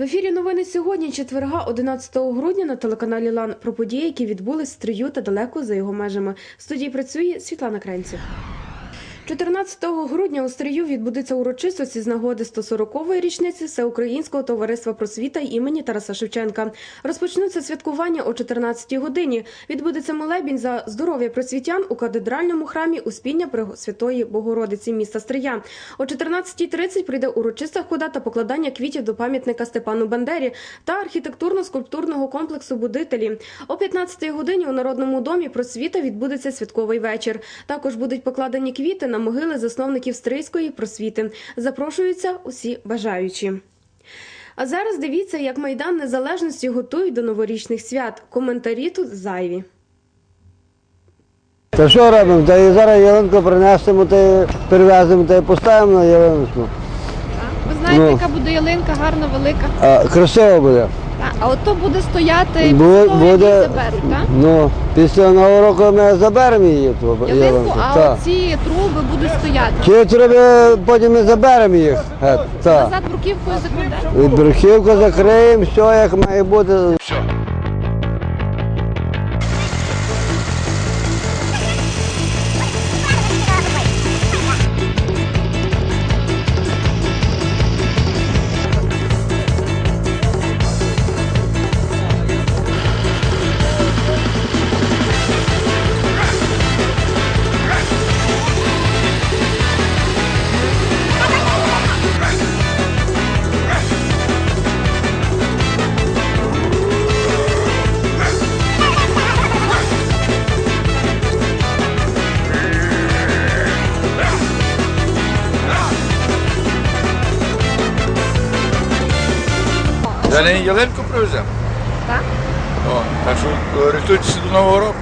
В ефірі новини сьогодні, четверга, 11 грудня на телеканалі Лан про події, які відбулись в стрию та далеко за його межами. В студії працює Світлана Кренців. 14 грудня у Стрию відбудеться урочистості з нагоди 140-ї річниці Всеукраїнського товариства просвіта імені Тараса Шевченка. Розпочнуться святкування о 14-й годині. Відбудеться молебінь за здоров'я просвітян у катедральному храмі Успіння Пресвятої Богородиці міста Стрия. О 14.30 прийде урочиста хода та покладання квітів до пам'ятника Степану Бандері та архітектурно-скульптурного комплексу Будителі. О 15-й годині у Народному домі просвіта відбудеться святковий вечір. Також будуть покладені квіти на могили засновників Стрийської просвіти. Запрошуються усі бажаючі. А зараз дивіться, як Майдан Незалежності готують до новорічних свят. Коментарі тут зайві. Та що робимо? Та і зараз ялинку принесемо, та й перевеземо, та й поставимо на ялинку. Ви знаєте, Ну. яка буде ялинка гарна, велика. А, красиво буде. Та, от то буде стояти Бу- після того, як буде- її заберуть, так? Ну, після Нового року ми заберемо її. ту Ялинку, а так. ці труби будуть стояти. Ті труби потім ми заберемо їх. Е, Так. Назад бруківкою закладемо. І закриємо, все як має бути. За неї ялинку привеземо? Так. О, так що е, рятуйтеся до Нового року.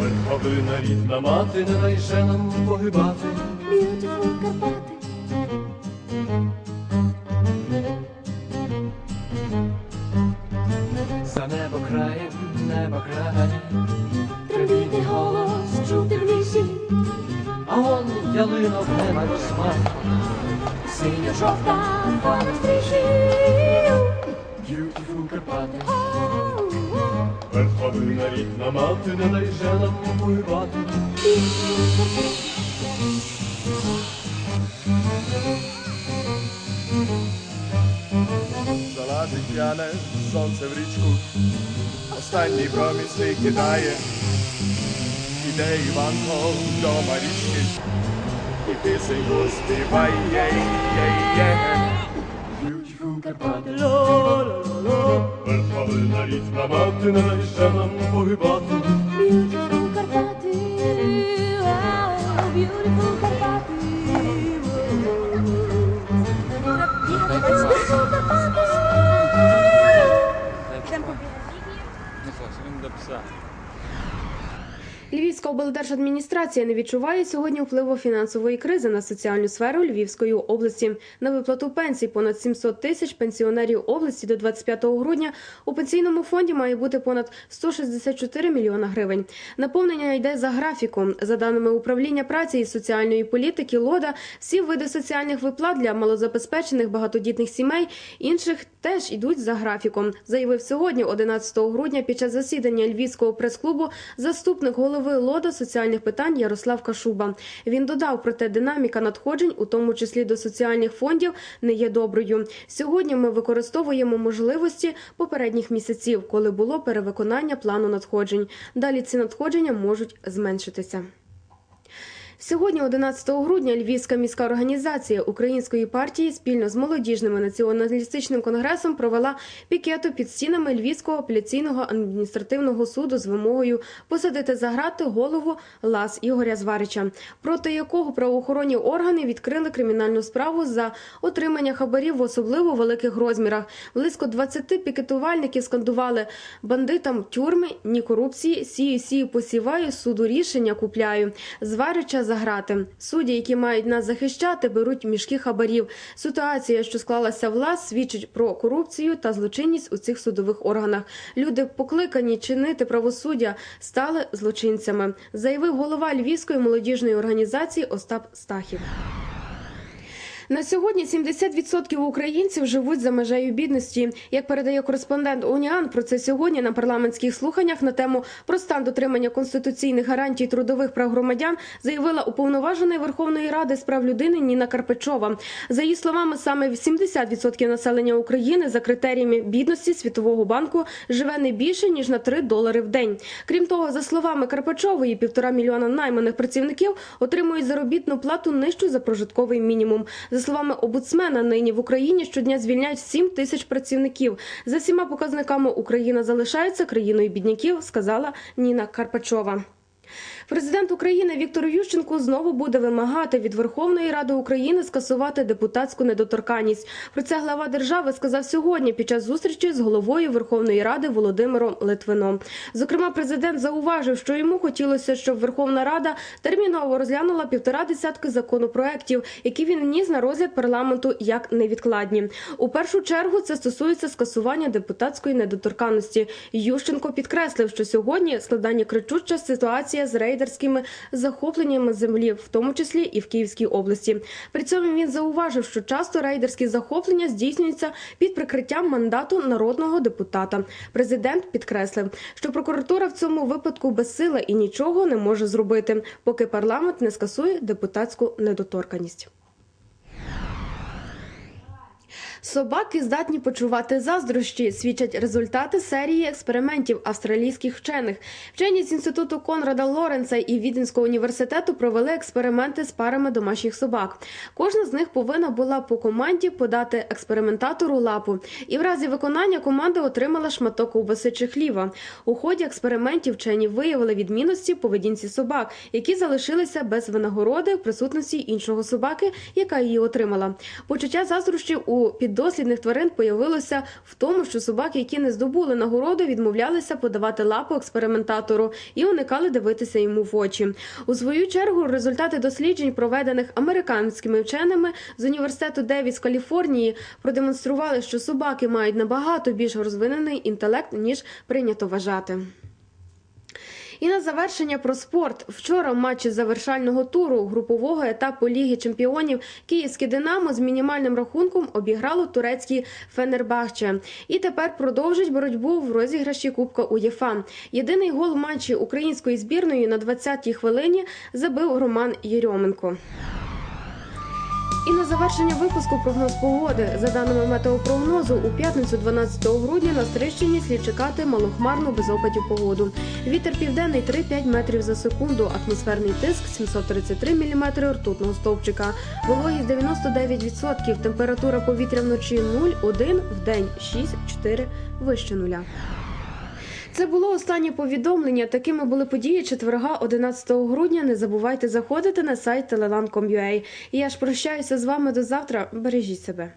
Верховина рідна мати, не дай дайше нам погибати. За небо краєм, небо край, Трембітний голос чути в лісі, а он ялинок нема смак. синя жовта фона стрічі. Beautiful Карпати, Верховина рідна мати, не дайше нам погибати. Залазить п'яне сонце в річку, останній проміс кидає, іде Іванко до Марічки, і пісеньку співає, є-є-є. Beautiful Карпати, Верховина рідна мати, не дайше нам погибати. Beautiful Карпати, wow, beautiful Карпати. Львівська облдержадміністрація не відчуває сьогодні впливу фінансової кризи на соціальну сферу Львівської області. На виплату пенсій понад 700 тисяч пенсіонерів області до 25 грудня у пенсійному фонді має бути понад 164 мільйона гривень. Наповнення йде за графіком. За даними управління праці і соціальної політики ЛОДА, всі види соціальних виплат для малозабезпечених багатодітних сімей інших теж йдуть за графіком. Заявив сьогодні, 11 грудня, під час засідання Львівського прес-клубу заступник голови ЛОДА соціальних питань Ярослав Кашуба. Він додав, проте динаміка надходжень, у тому числі до соціальних фондів, не є доброю. Сьогодні ми використовуємо можливості попередніх місяців, коли було перевиконання плану надходжень. Далі ці надходження можуть зменшитися. Сьогодні, 11 грудня, Львівська міська організація Української партії спільно з молодіжним націоналістичним конгресом провела пікету під стінами Львівського апеляційного адміністративного суду з вимогою посадити за грати голову ЛАС Ігоря Зварича, проти якого правоохоронні органи відкрили кримінальну справу за отримання хабарів в особливо великих розмірах. Близько 20 пікетувальників скандували бандитам тюрми, ні корупції, сію, сію, посіваю, суду рішення купляю. Зварича за грати. Судді, які мають нас захищати, беруть мішки хабарів. Ситуація, що склалася в ЛАС, свідчить про корупцію та злочинність у цих судових органах. Люди, покликані чинити правосуддя, стали злочинцями, заявив голова Львівської молодіжної організації Остап Стахів. На сьогодні 70% українців живуть за межею бідності. Як передає кореспондент УНІАН, про це сьогодні на парламентських слуханнях на тему про стан дотримання конституційних гарантій трудових прав громадян заявила уповноважена Верховної Ради з прав людини Ніна Карпачова. За її словами, саме 70% населення України за критеріями бідності Світового банку живе не більше ніж на 3 долари в день. Крім того, за словами Карпачової, півтора мільйона найманих працівників отримують заробітну плату нижчу за прожитковий мінімум. За словами обуцмена, нині в Україні щодня звільняють 7 тисяч працівників. За всіма показниками Україна залишається країною бідняків, сказала Ніна Карпачова. Президент України Віктор Ющенко знову буде вимагати від Верховної Ради України скасувати депутатську недоторканність. Про це глава держави сказав сьогодні під час зустрічі з головою Верховної Ради Володимиром Литвином. Зокрема, президент зауважив, що йому хотілося, щоб Верховна Рада терміново розглянула півтора десятки законопроєктів, які він вніс на розгляд парламенту як невідкладні. У першу чергу це стосується скасування депутатської недоторканності. Ющенко підкреслив, що сьогодні складання кричуща ситуація з рейдерськими захопленнями землі, в тому числі і в Київській області. При цьому він зауважив, що часто рейдерські захоплення здійснюються під прикриттям мандату народного депутата. Президент підкреслив, що прокуратура в цьому випадку безсила і нічого не може зробити, поки парламент не скасує депутатську недоторканність. Собаки здатні почувати заздрощі, свідчать результати серії експериментів австралійських вчених. Вчені з інституту Конрада Лоренца і Віденського університету провели експерименти з парами домашніх собак. Кожна з них повинна була по команді подати експериментатору лапу, і в разі виконання команда отримала шматок ковбаси чи хліба. У ході експериментів вчені виявили відмінності в поведінці собак, які залишилися без винагороди в присутності іншого собаки, яка її отримала. Почуття заздрощів у піддослідних тварин появилося в тому, що собаки, які не здобули нагороду, відмовлялися подавати лапу експериментатору і уникали дивитися йому в очі. У свою чергу результати досліджень, проведених американськими вченими з університету Девіс Каліфорнії, продемонстрували, що собаки мають набагато більш розвинений інтелект ніж прийнято вважати. І на завершення про спорт. Вчора в матчі завершального туру групового етапу Ліги Чемпіонів Київське Динамо з мінімальним рахунком обіграло турецький Фенербахче. І тепер продовжить боротьбу в розіграші Кубка УЄФА. Єдиний гол в матчі української збірної на 20-й хвилині забив Роман Єрьоменко. І на завершення випуску прогноз погоди. За даними метеопрогнозу, у п'ятницю 12 грудня на Стрищині слід чекати малохмарну без опадів погоду. Вітер південний 3-5 метрів за секунду, атмосферний тиск 733 мм ртутного стовпчика, вологість 99%, температура повітря вночі 0,1, в день 6-4 вище нуля. Це було останнє повідомлення. Такими були події четверга, 11 грудня. Не забувайте заходити на сайт telelan.com.ua. Я ж прощаюся з вами до завтра. Бережіть себе.